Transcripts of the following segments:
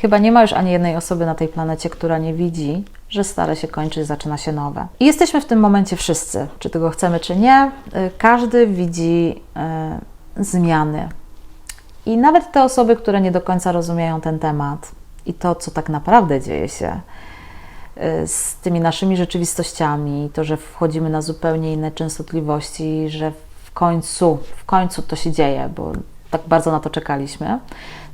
Chyba nie ma już ani jednej osoby na tej planecie, która nie widzi, że stare się kończy i zaczyna się nowe. I jesteśmy w tym momencie wszyscy, czy tego chcemy, czy nie. Y, Każdy widzi y, zmiany. I nawet te osoby, które nie do końca rozumieją ten temat i to, co tak naprawdę dzieje się y, z tymi naszymi rzeczywistościami, to, że wchodzimy na zupełnie inne częstotliwości, że w końcu, w końcu to się dzieje, bo tak bardzo na to czekaliśmy.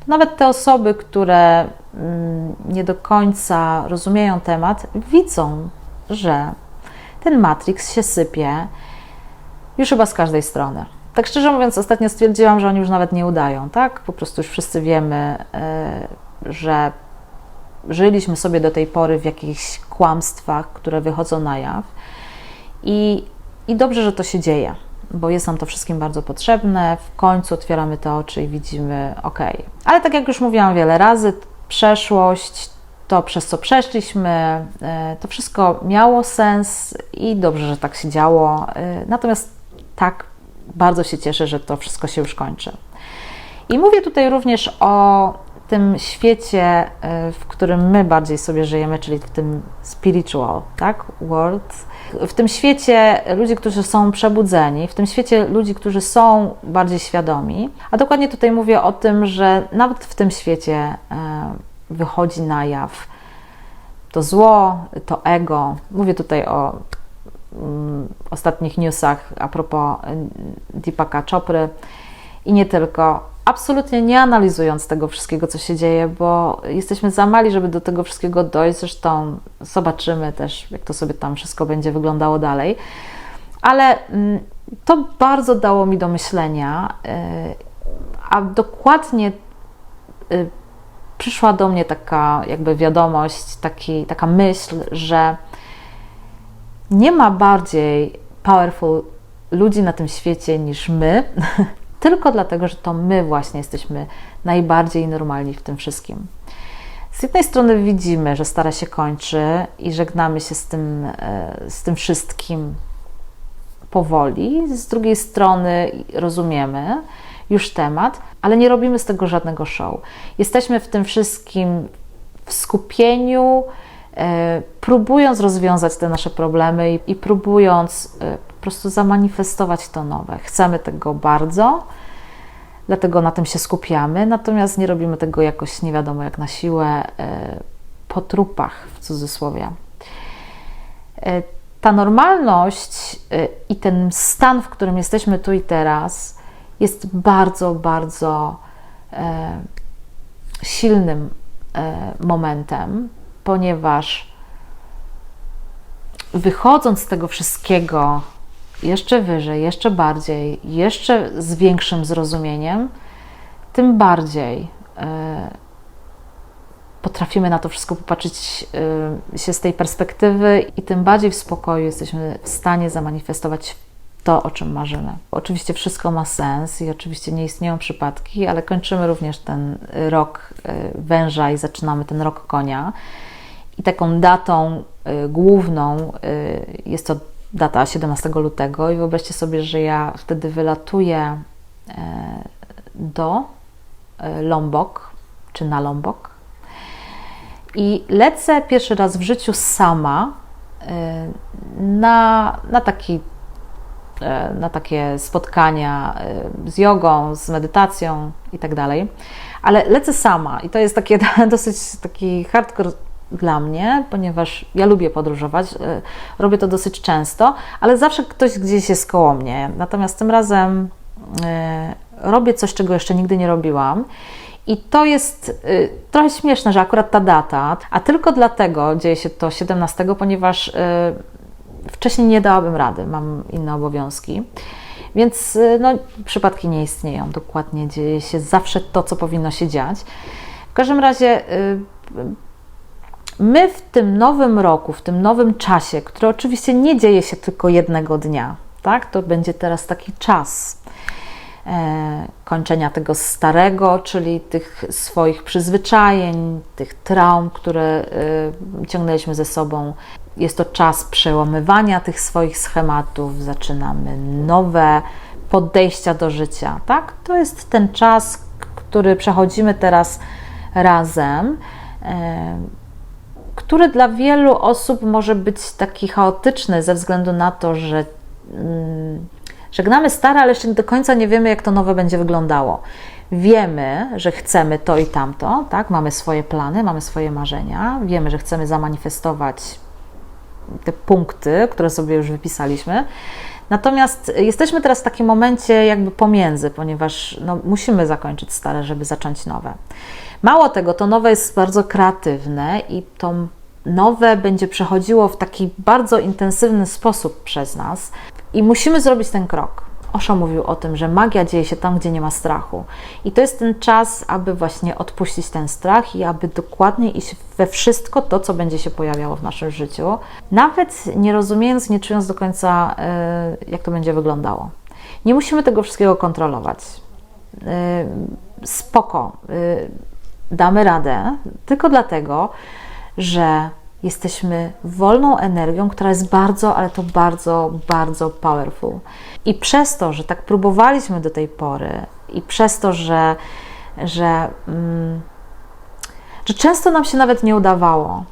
Nawet te osoby, które mm, nie do końca rozumieją temat, widzą, że ten Matrix się sypie już chyba z każdej strony. Tak szczerze mówiąc, ostatnio stwierdziłam, że oni już nawet nie udają, tak? Po prostu już wszyscy wiemy, y, że żyliśmy sobie do tej pory w jakichś kłamstwach, które wychodzą na jaw. I, I dobrze, że to się dzieje, bo jest nam to wszystkim bardzo potrzebne. W końcu otwieramy te oczy i widzimy, ok. Ale tak jak już mówiłam wiele razy, przeszłość, to przez co przeszliśmy, y, to wszystko miało sens i dobrze, że tak się działo. Y, Natomiast tak bardzo się cieszę, że to wszystko się już kończy. I mówię tutaj również o tym świecie, y, w którym my bardziej sobie żyjemy, czyli w tym spiritual, tak? World. W tym świecie ludzi, którzy są przebudzeni, w tym świecie ludzi, którzy są bardziej świadomi. A dokładnie tutaj mówię o tym, że nawet w tym świecie y, wychodzi na jaw to zło, to ego. Mówię tutaj o mm, ostatnich newsach a propos y, Deepaka Chopry i nie tylko. Absolutnie nie analizując tego wszystkiego, co się dzieje, bo jesteśmy za mali, żeby do tego wszystkiego dojść. Zresztą zobaczymy też, jak to sobie tam wszystko będzie wyglądało dalej. Ale mm, to bardzo dało mi do myślenia, y, a dokładnie y, przyszła do mnie taka jakby wiadomość, taki, taka myśl, że nie ma bardziej powerful ludzi na tym świecie niż my, tylko dlatego, że to my właśnie jesteśmy najbardziej normalni w tym wszystkim. Z jednej strony widzimy, że stara się kończy i żegnamy się z tym, e, z tym wszystkim powoli, z drugiej strony rozumiemy już temat, ale nie robimy z tego żadnego show. Jesteśmy w tym wszystkim w skupieniu, e, próbując rozwiązać te nasze problemy i, próbując e, prostu zamanifestować to nowe. Chcemy tego bardzo, dlatego na tym się skupiamy, natomiast nie robimy tego jakoś nie wiadomo jak na siłę, e, po trupach w cudzysłowie. E, ta normalność e, i ten stan, w którym jesteśmy tu i teraz, jest bardzo, bardzo silnym momentem, ponieważ wychodząc z tego wszystkiego jeszcze wyżej, jeszcze bardziej, jeszcze z większym zrozumieniem, tym bardziej e, potrafimy na to wszystko popatrzeć e, się z tej perspektywy i tym bardziej w spokoju jesteśmy w stanie zamanifestować to, o czym marzymy. Oczywiście wszystko ma sens i oczywiście nie istnieją przypadki, ale kończymy również ten rok e, węża i zaczynamy ten rok konia. I taką datą główną jest to data 17 lutego i wyobraźcie sobie, że ja wtedy wylatuję y, do Lombok, czy na Lombok i lecę pierwszy raz w życiu sama na, na taki na takie spotkania z jogą, z medytacją i tak dalej. Ale lecę sama i to jest takie dosyć taki hardcore dla mnie, ponieważ ja lubię podróżować, e, robię to dosyć często, ale zawsze ktoś gdzieś jest koło mnie. Natomiast tym razem e, robię coś, czego jeszcze nigdy nie robiłam. I to jest e, trochę śmieszne, że akurat ta data, a tylko dlatego dzieje się to 17, ponieważ wcześniej nie dałabym rady, mam inne obowiązki. Więc no, przypadki nie istnieją. Dokładnie dzieje się zawsze to, co powinno się dziać. W każdym razie my w tym nowym roku, w tym nowym czasie, który oczywiście nie dzieje się tylko jednego dnia, tak? To będzie teraz taki czas e, kończenia tego starego, czyli tych swoich przyzwyczajeń, tych traum, które e, ciągnęliśmy ze sobą. Jest to czas przełamywania tych swoich schematów, zaczynamy nowe podejścia do życia, tak? To jest ten czas, który przechodzimy teraz razem, który dla wielu osób może być taki chaotyczny ze względu na to, że mm, żegnamy stare, ale jeszcze do końca nie wiemy, jak to nowe będzie wyglądało. Wiemy, że chcemy to i tamto, tak? Mamy swoje plany, mamy swoje marzenia, wiemy, że chcemy zamanifestować te punkty, które sobie już wypisaliśmy. Natomiast jesteśmy teraz w takim momencie jakby pomiędzy, ponieważ no, musimy zakończyć stare, żeby zacząć nowe. Mało tego, to nowe jest bardzo kreatywne i to nowe będzie przechodziło w taki bardzo intensywny sposób przez nas i musimy zrobić ten krok. Osho mówił o tym, że magia dzieje się tam, gdzie nie ma strachu. I to jest ten czas, aby właśnie odpuścić ten strach i aby dokładnie iść we wszystko to, co będzie się pojawiało w naszym życiu, nawet nie rozumiejąc, nie czując do końca, e, jak to będzie wyglądało. Nie musimy tego wszystkiego kontrolować. E, spoko, e, damy radę, tylko dlatego, że jesteśmy wolną energią, która jest bardzo, ale to bardzo, bardzo powerful. I przez to, że tak próbowaliśmy do tej pory, i przez to, że, że, mm, że często nam się nawet nie udawało,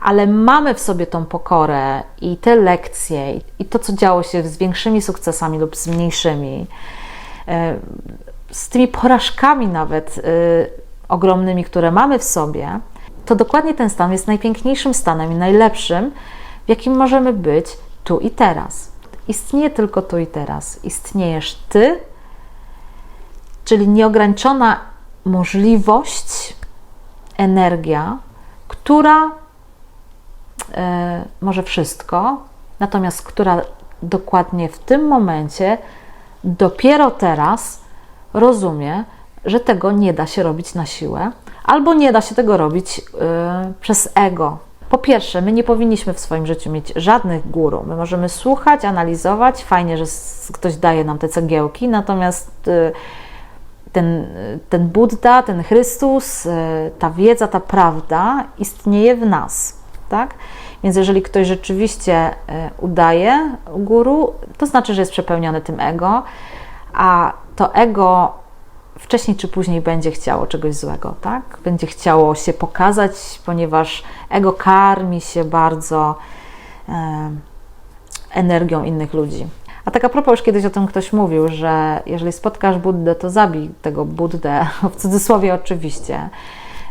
ale mamy w sobie tą pokorę i te lekcje, i to, co działo się z większymi sukcesami lub z mniejszymi, e, z tymi porażkami nawet y, ogromnymi, które mamy w sobie, to dokładnie ten stan jest najpiękniejszym stanem i najlepszym, w jakim możemy być tu i teraz. Istnieje tylko tu i teraz. Istniejesz Ty, czyli nieograniczona możliwość, energia, która e, może wszystko, natomiast która dokładnie w tym momencie, dopiero teraz rozumie, że tego nie da się robić na siłę, albo nie da się tego robić yy, przez ego. Po pierwsze, my nie powinniśmy w swoim życiu mieć żadnych guru. My możemy słuchać, analizować. Fajnie, że ktoś daje nam te cegiełki, natomiast yy, ten, ten Buddha, ten Chrystus, yy, ta wiedza, ta prawda istnieje w nas. Tak? Więc jeżeli ktoś rzeczywiście udaje guru, to znaczy, że jest przepełniony tym ego, a to ego wcześniej czy później będzie chciało czegoś złego, tak? Będzie chciało się pokazać, ponieważ ego karmi się bardzo e, energią innych ludzi. A tak a propos, już kiedyś o tym ktoś mówił, że jeżeli spotkasz Buddę, to zabij tego Buddę, w cudzysłowie oczywiście,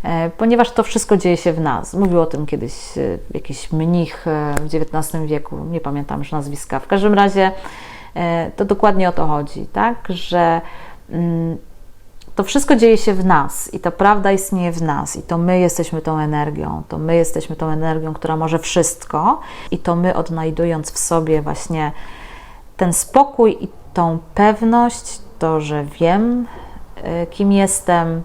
e, ponieważ to wszystko dzieje się w nas. Mówił o tym kiedyś e, jakiś mnich e, w XIX wieku, nie pamiętam już nazwiska. W każdym razie e, to dokładnie o to chodzi, tak? Że mm, to wszystko dzieje się w nas i ta prawda istnieje w nas i to my jesteśmy tą energią, to my jesteśmy tą energią, która może wszystko i to my odnajdując w sobie właśnie ten spokój i tą pewność, to, że wiem, y, kim jestem,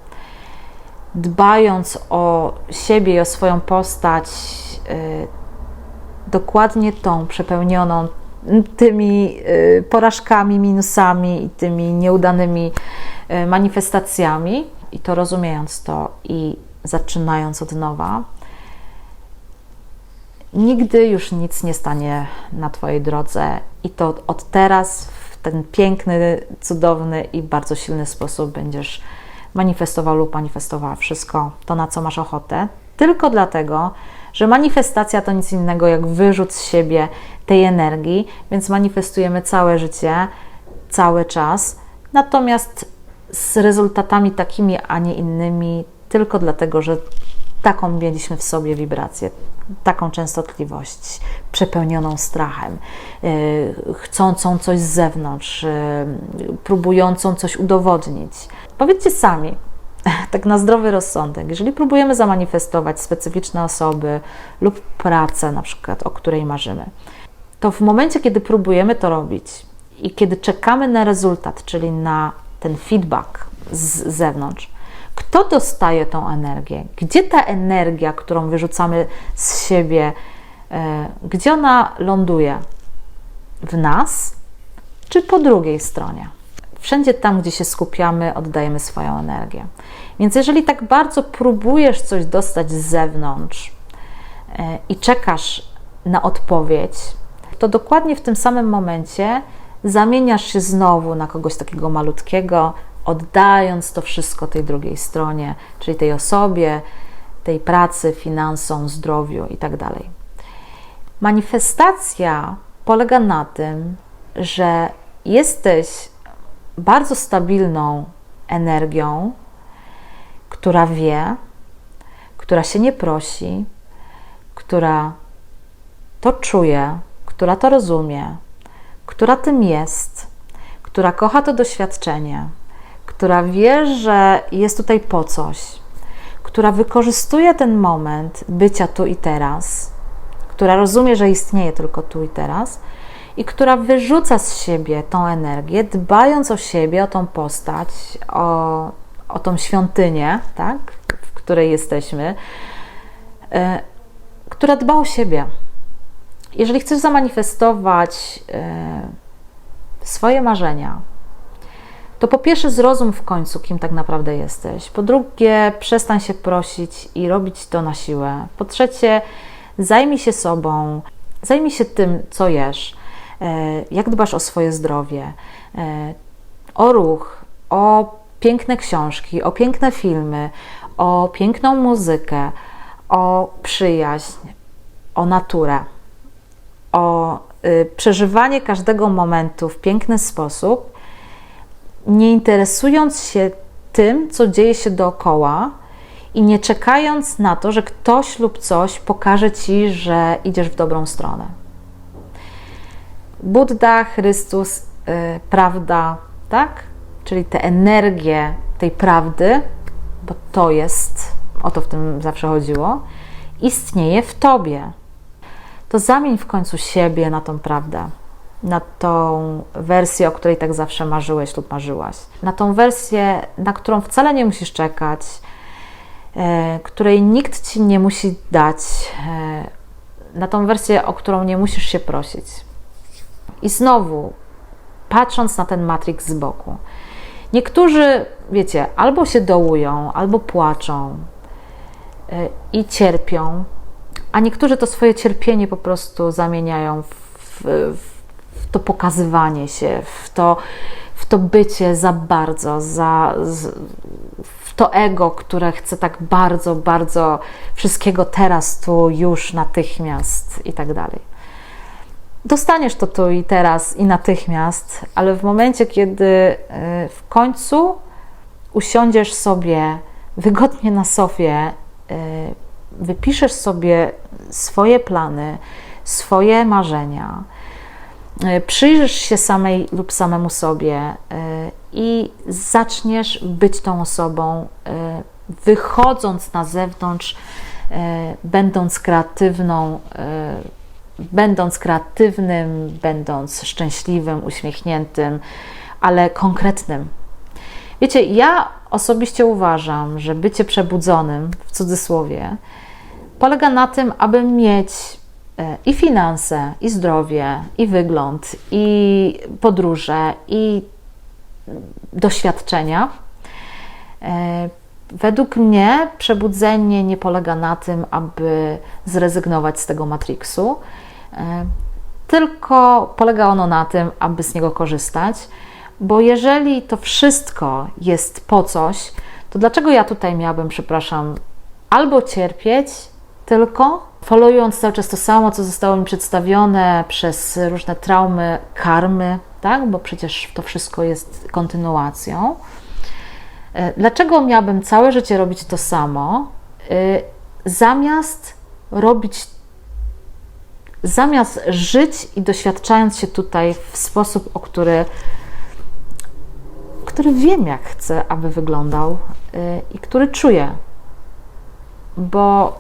dbając o siebie i o swoją postać, y, dokładnie tą przepełnioną tymi y, porażkami, minusami i tymi nieudanymi manifestacjami, i to rozumiejąc to i zaczynając od nowa, nigdy już nic nie stanie na Twojej drodze, i to od teraz w ten piękny, cudowny i bardzo silny sposób będziesz manifestował lub manifestowała wszystko to, na co masz ochotę, tylko dlatego, że manifestacja to nic innego jak wyrzut z siebie tej energii, więc manifestujemy całe życie, cały czas, natomiast z rezultatami takimi, a nie innymi, tylko dlatego, że taką mieliśmy w sobie wibrację, taką częstotliwość, przepełnioną strachem, yy, chcącą coś z zewnątrz, yy, próbującą coś udowodnić. Powiedzcie sami, tak na zdrowy rozsądek, jeżeli próbujemy zamanifestować specyficzne osoby lub pracę, na przykład, o której marzymy, to w momencie, kiedy próbujemy to robić i kiedy czekamy na rezultat, czyli na ten feedback z zewnątrz, kto dostaje tą energię? Gdzie ta energia, którą wyrzucamy z siebie, e, gdzie ona ląduje? W nas czy po drugiej stronie? Wszędzie tam, gdzie się skupiamy, oddajemy swoją energię. Więc jeżeli tak bardzo próbujesz coś dostać z zewnątrz e, i czekasz na odpowiedź, to dokładnie w tym samym momencie zamieniasz się znowu na kogoś takiego malutkiego, oddając to wszystko tej drugiej stronie, czyli tej osobie, tej pracy, finansom, zdrowiu itd. Tak Manifestacja polega na tym, że jesteś bardzo stabilną energią, która wie, która się nie prosi, która to czuje, która to rozumie, która tym jest, która kocha to doświadczenie, która wie, że jest tutaj po coś, która wykorzystuje ten moment bycia tu i teraz, która rozumie, że istnieje tylko tu i teraz i która wyrzuca z siebie tą energię, dbając o siebie, o tą postać, o, o tą świątynię, tak, w której jesteśmy, e, która dba o siebie. Jeżeli chcesz zamanifestować e, swoje marzenia, to po pierwsze zrozum w końcu, kim tak naprawdę jesteś. Po drugie, przestań się prosić i robić to na siłę. Po trzecie, zajmij się sobą, zajmij się tym, co jesz, e, jak dbasz o swoje zdrowie, e, o ruch, o piękne książki, o piękne filmy, o piękną muzykę, o przyjaźń, o naturę, o y, przeżywanie każdego momentu w piękny sposób, nie interesując się tym, co dzieje się dookoła i nie czekając na to, że ktoś lub coś pokaże ci, że idziesz w dobrą stronę. Buddha, Chrystus, yy, prawda, tak? Czyli te energie tej prawdy, bo to jest, o to w tym zawsze chodziło, istnieje w tobie. To zamień w końcu siebie na tą prawdę na tą wersję, o której tak zawsze marzyłeś lub marzyłaś. Na tą wersję, na którą wcale nie musisz czekać, e, której nikt ci nie musi dać, e, na tą wersję, o którą nie musisz się prosić. I znowu, patrząc na ten Matrix z boku, niektórzy, wiecie, albo się dołują, albo płaczą e, i cierpią, a niektórzy to swoje cierpienie po prostu zamieniają w, w to pokazywanie się, w to, w to bycie za bardzo, za, w to ego, które chce tak bardzo, bardzo wszystkiego teraz, tu, już, natychmiast i tak dalej. Dostaniesz to tu i teraz i natychmiast, ale w momencie, kiedy y, w końcu usiądziesz sobie wygodnie na sofie, y, wypiszesz sobie swoje plany, swoje marzenia, E, przyjrzysz się samej lub samemu sobie e, i zaczniesz być tą osobą, e, wychodząc na zewnątrz, będąc kreatywną, będąc kreatywnym, będąc szczęśliwym, uśmiechniętym, ale konkretnym. Wiecie, ja osobiście uważam, że bycie przebudzonym, w cudzysłowie, polega na tym, aby mieć E, i finanse, i zdrowie, i wygląd, i podróże, i doświadczenia. E, według mnie przebudzenie nie polega na tym, aby zrezygnować z tego matriksu, e, tylko polega ono na tym, aby z niego korzystać, bo jeżeli to wszystko jest po coś, to dlaczego ja tutaj miałabym, przepraszam, albo cierpieć tylko, followując cały czas to samo, co zostało mi przedstawione przez różne traumy, karmy, tak? bo przecież to wszystko jest kontynuacją. E, dlaczego miałabym całe życie robić to samo, e, zamiast robić, zamiast żyć i doświadczając się tutaj w sposób, o który, który wiem, jak chcę, aby wyglądał e, i który czuję. Bo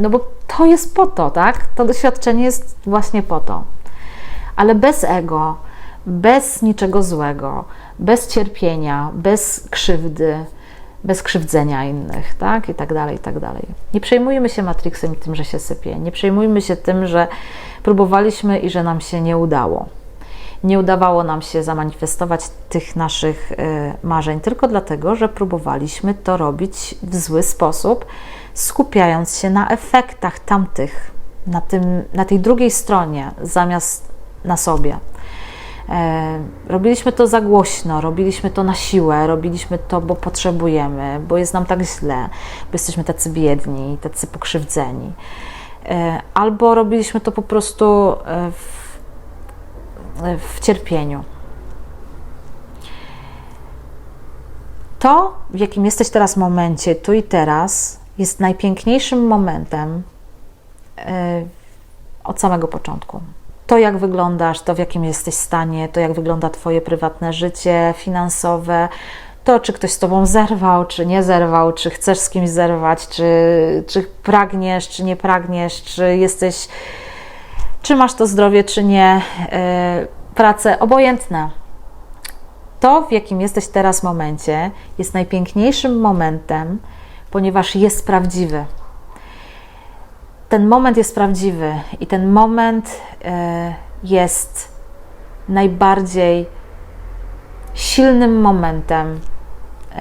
no bo to jest po to, tak? To doświadczenie jest właśnie po to. Ale bez ego, bez niczego złego, bez cierpienia, bez krzywdy, bez krzywdzenia innych, tak? I tak dalej, i tak dalej. Nie przejmujmy się Matrixem i tym, że się sypie. Nie przejmujmy się tym, że próbowaliśmy i że nam się nie udało. Nie udawało nam się zamanifestować tych naszych y, marzeń tylko dlatego, że próbowaliśmy to robić w zły sposób, skupiając się na efektach tamtych, na, tym, na tej drugiej stronie, zamiast na sobie. E, robiliśmy to za głośno, robiliśmy to na siłę, robiliśmy to, bo potrzebujemy, bo jest nam tak źle, bo jesteśmy tacy biedni, tacy pokrzywdzeni. E, albo robiliśmy to po prostu e, w, w cierpieniu. To, w jakim jesteś teraz momencie, tu i teraz, jest najpiękniejszym momentem od samego początku to, jak wyglądasz, to w jakim jesteś stanie, to jak wygląda Twoje prywatne życie finansowe, to czy ktoś z Tobą zerwał, czy nie zerwał, czy chcesz z kimś zerwać, czy, czy pragniesz, czy nie pragniesz, czy jesteś, czy masz to zdrowie, czy nie, yy, pracę, obojętne. To, w jakim jesteś teraz momencie, jest najpiękniejszym momentem, ponieważ jest prawdziwy ten moment jest prawdziwy i ten moment e, jest najbardziej silnym momentem, e,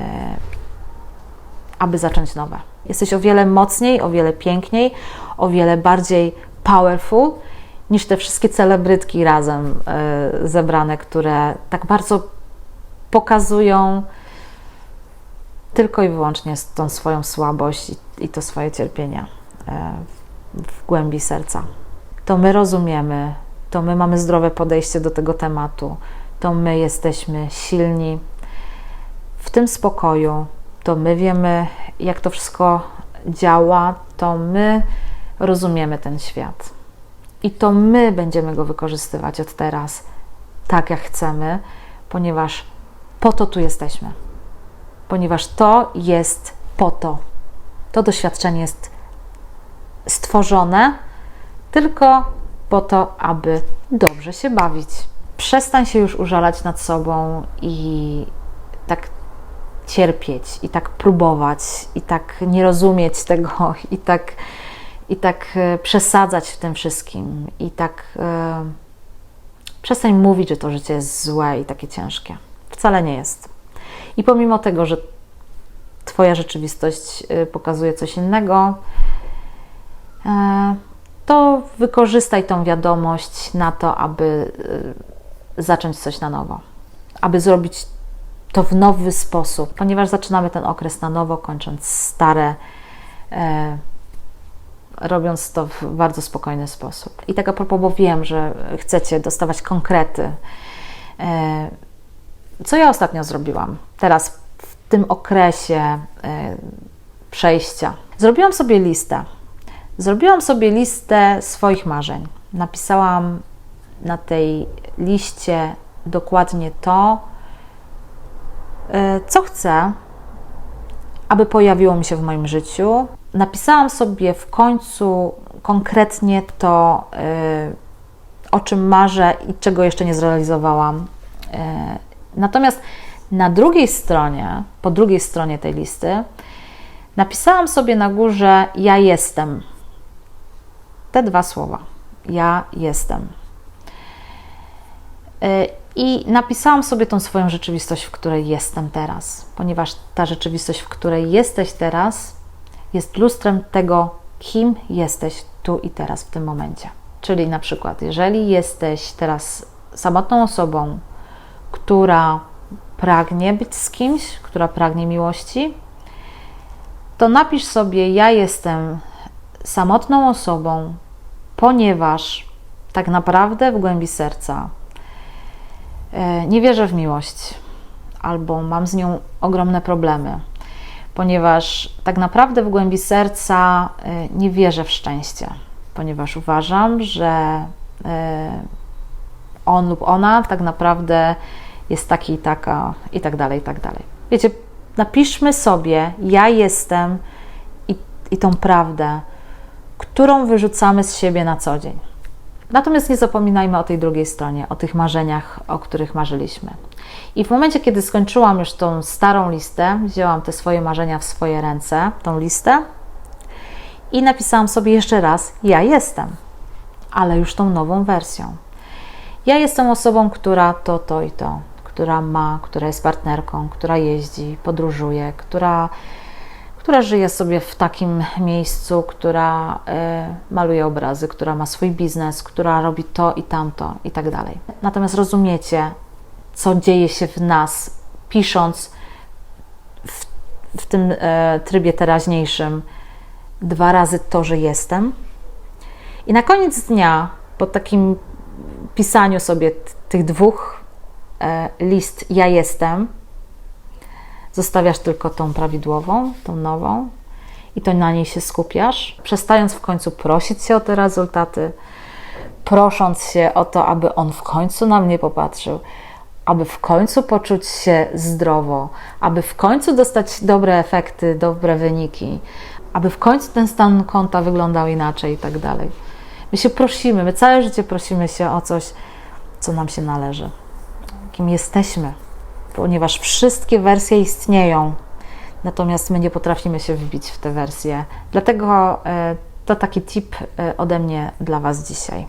aby zacząć nowe. Jesteś o wiele mocniej, o wiele piękniej, o wiele bardziej powerful niż te wszystkie celebrytki razem e, zebrane, które tak bardzo pokazują tylko i wyłącznie tą swoją słabość i, to swoje cierpienie w głębi serca. To my rozumiemy, to my mamy zdrowe podejście do tego tematu, to my jesteśmy silni w tym spokoju, to my wiemy, jak to wszystko działa, to my rozumiemy ten świat. I to my będziemy go wykorzystywać od teraz tak, jak chcemy, ponieważ po to tu jesteśmy. Ponieważ to jest po to. To doświadczenie jest stworzone tylko po to, aby dobrze się bawić. Przestań się już użalać nad sobą i tak cierpieć, i tak próbować, i tak nie rozumieć tego, i tak, i tak e, przesadzać w tym wszystkim, i tak e, przestań mówić, że to życie jest złe i takie ciężkie. Wcale nie jest. I pomimo tego, że Twoja rzeczywistość e, pokazuje coś innego, E, to wykorzystaj tą wiadomość na to, aby e, zacząć coś na nowo, aby zrobić to w nowy sposób, ponieważ zaczynamy ten okres na nowo, kończąc stare, e, robiąc to w bardzo spokojny sposób. I tak a propos, bo wiem, że chcecie dostawać konkrety. E, co ja ostatnio zrobiłam? Teraz w tym okresie e, przejścia. Zrobiłam sobie listę Zrobiłam sobie listę swoich marzeń. Napisałam na tej liście dokładnie to, e, co chcę, aby pojawiło mi się w moim życiu. Napisałam sobie w końcu konkretnie to, e, o czym marzę i czego jeszcze nie zrealizowałam. Natomiast na drugiej stronie, po drugiej stronie tej listy, napisałam sobie na górze: Ja jestem te dwa słowa. Ja jestem. Y, I napisałam sobie tą swoją rzeczywistość, w której jestem teraz, ponieważ ta rzeczywistość, w której jesteś teraz, jest lustrem tego, kim jesteś tu i teraz w tym momencie. Czyli na przykład, jeżeli jesteś teraz samotną osobą, która pragnie być z kimś, która pragnie miłości, to napisz sobie: Ja jestem samotną osobą, ponieważ tak naprawdę w głębi serca e, nie wierzę w miłość albo mam z nią ogromne problemy, ponieważ tak naprawdę w głębi serca e, nie wierzę w szczęście, ponieważ uważam, że e, on lub ona tak naprawdę jest taki i taka i tak dalej, i tak dalej. Wiecie, napiszmy sobie, ja jestem i, i tą prawdę, którą wyrzucamy z siebie na co dzień. Natomiast nie zapominajmy o tej drugiej stronie, o tych marzeniach, o których marzyliśmy. I w momencie, kiedy skończyłam już tą starą listę, wzięłam te swoje marzenia w swoje ręce, tą listę i napisałam sobie jeszcze raz: Ja jestem, ale już tą nową wersją. Ja jestem osobą, która to, to i to, która ma, która jest partnerką, która jeździ, podróżuje, która która żyje sobie w takim miejscu, która y, maluje obrazy, która ma swój biznes, która robi to i tamto i tak dalej. Natomiast rozumiecie, co dzieje się w nas, pisząc w, w tym e, trybie teraźniejszym dwa razy to, że jestem. I na koniec dnia, po takim pisaniu sobie tych dwóch e, list ja jestem, zostawiasz tylko tą prawidłową, tą nową i to na niej się skupiasz, przestając w końcu prosić się o te rezultaty, prosząc się o to, aby on w końcu na mnie popatrzył, aby w końcu poczuć się zdrowo, aby w końcu dostać dobre efekty, dobre wyniki, aby w końcu ten stan konta wyglądał inaczej i tak dalej. My się prosimy, my całe życie prosimy się o coś, co nam się należy, kim jesteśmy, ponieważ wszystkie wersje istnieją, natomiast my nie potrafimy się wbić w te wersje. Dlatego e, to taki tip e, ode mnie dla Was dzisiaj.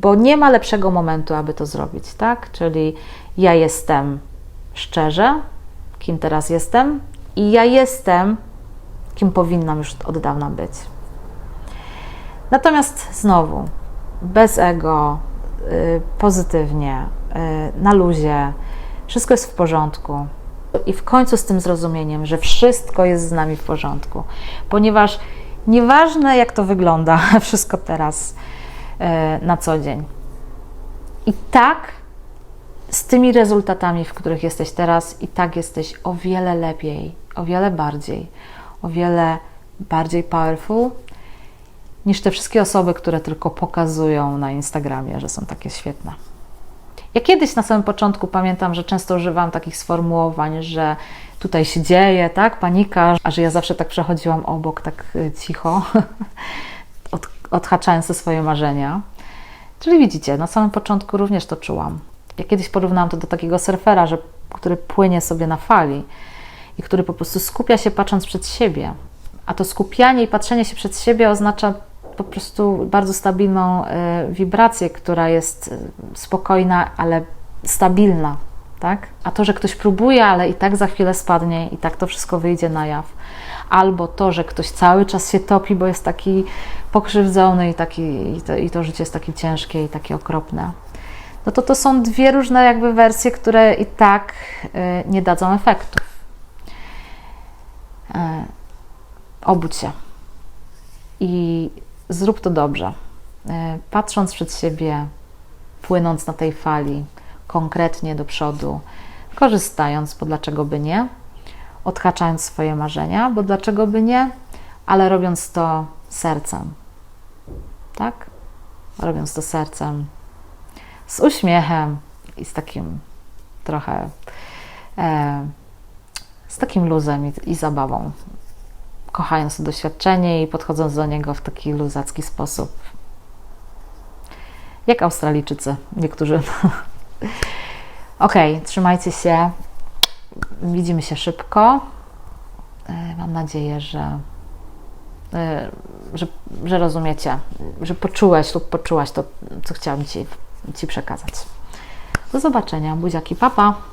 Bo nie ma lepszego momentu, aby to zrobić, tak? Czyli ja jestem szczerze, kim teraz jestem, i ja jestem, kim powinnam już od dawna być. Natomiast znowu, bez ego, y, pozytywnie, y, na luzie, wszystko jest w porządku. I w końcu z tym zrozumieniem, że wszystko jest z nami w porządku, ponieważ nieważne jak to wygląda, wszystko teraz y, na co dzień. I tak z tymi rezultatami, w których jesteś teraz, i tak jesteś o wiele lepiej, o wiele bardziej, o wiele bardziej powerful niż te wszystkie osoby, które tylko pokazują na Instagramie, że są takie świetne. Ja kiedyś na samym początku pamiętam, że często używałam takich sformułowań, że tutaj się dzieje, tak, panika, a że ja zawsze tak przechodziłam obok, tak y, cicho, od, odhaczając swoje marzenia. Czyli widzicie, na samym początku również to czułam. Ja kiedyś porównałam to do takiego surfera, że, który płynie sobie na fali i który po prostu skupia się patrząc przed siebie. A to skupianie i patrzenie się przed siebie oznacza po prostu bardzo stabilną y, wibrację, która jest y, spokojna, ale stabilna. Tak? A to, że ktoś próbuje, ale i tak za chwilę spadnie, i tak to wszystko wyjdzie na jaw. Albo to, że ktoś cały czas się topi, bo jest taki pokrzywdzony i, taki, i, to, i to życie jest takie ciężkie i takie okropne. No to to są dwie różne jakby wersje, które i tak y, nie dadzą efektów. Obudź się i zrób to dobrze. E, Patrząc przed siebie, płynąc na tej fali, konkretnie do przodu, korzystając, bo dlaczego by nie, odhaczając swoje marzenia, bo dlaczego by nie, ale robiąc to sercem. Tak? Robiąc to sercem, z uśmiechem i z takim trochę, e, z takim luzem i, i zabawą kochając to doświadczenie i podchodząc do niego w taki luzacki sposób. Jak Australijczycy, niektórzy. ok, trzymajcie się. Widzimy się szybko. E, Mam nadzieję, że, e, że, że rozumiecie, że poczułeś lub poczułaś to, co chciałam Ci, ci przekazać. Do zobaczenia. Buziaki, papa.